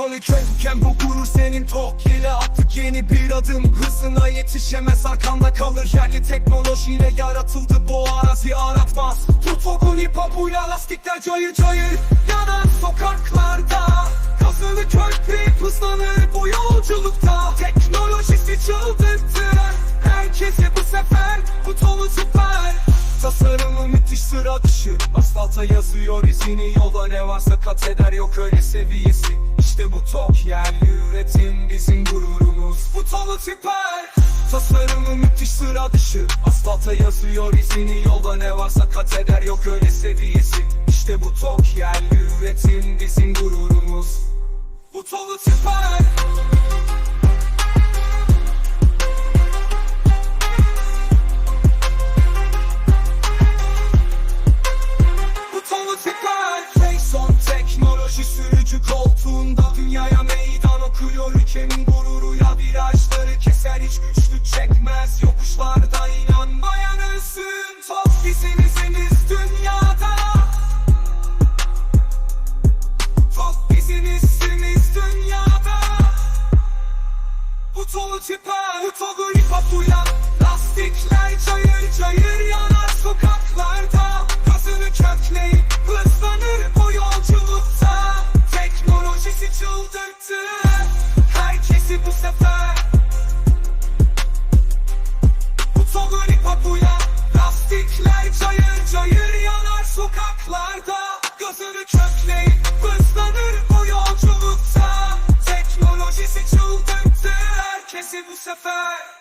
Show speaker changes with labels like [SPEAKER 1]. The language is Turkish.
[SPEAKER 1] ikonik Köyken bu gurur senin tok Yine attık yeni bir adım. Hızına yetişemez arkanda kalır. Yerli teknolojiyle yaratıldı bu arazi aratmaz. Tutokun hip hopuyla lastikler cayır cayır Yanan sokaklarda. Kazılı köprü hızlanır bu yolculukta dışı Asfalta yazıyor izini Yolda ne varsa kat eder yok öyle seviyesi. İşte bu tok yerli üretim bizim gururumuz. Bu tonu süper Tasarımı müthiş sıra dışı. Asfalta yazıyor izini Yolda ne varsa kat eder yok öyle seviyesi. İşte bu tok yerli üretim bizim gururumuz. Bu tonu süper Butolu tipe, butolu ipapuyla Lastikler cayır cayır yanar sokaklarda. Kazını kökleyip hızlanır bu yolculukta. Teknolojisi çıldırttı herkesi bu sefer. Butolu ipapuyla Lastikler cayır cayır yanar sokaklarda. Gözünü kökleyip hızlanır bu sefer